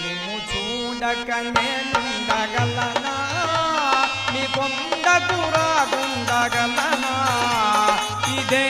మేము చూడక నేనుండగలనా? మీ కొండకు రాగుండగలనా ఇదే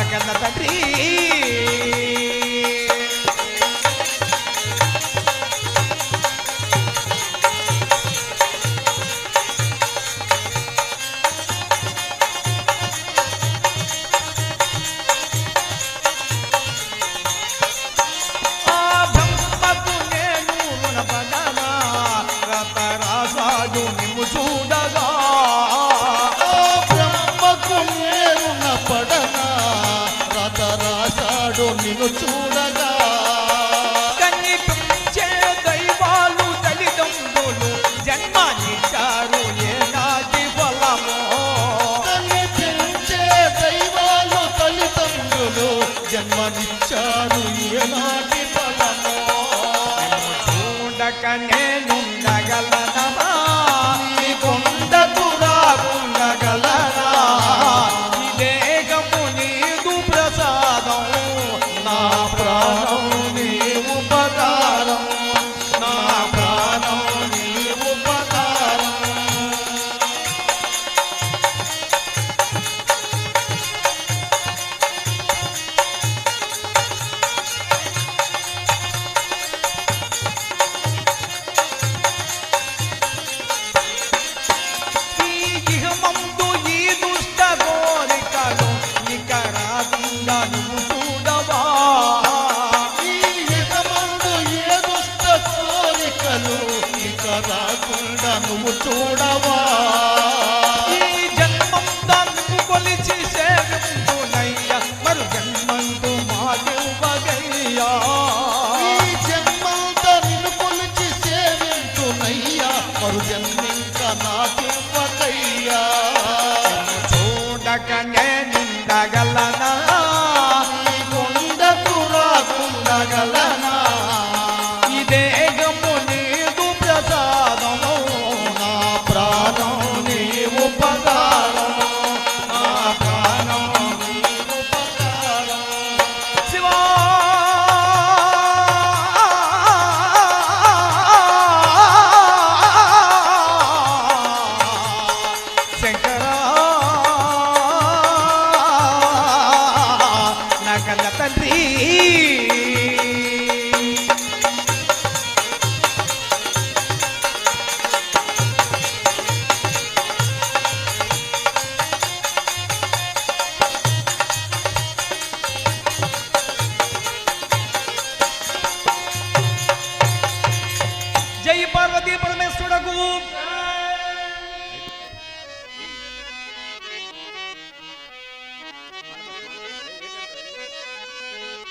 I in the. జన్మనిచ్చారు ఎలాంటి బలమో చూడకనే ചൂടാ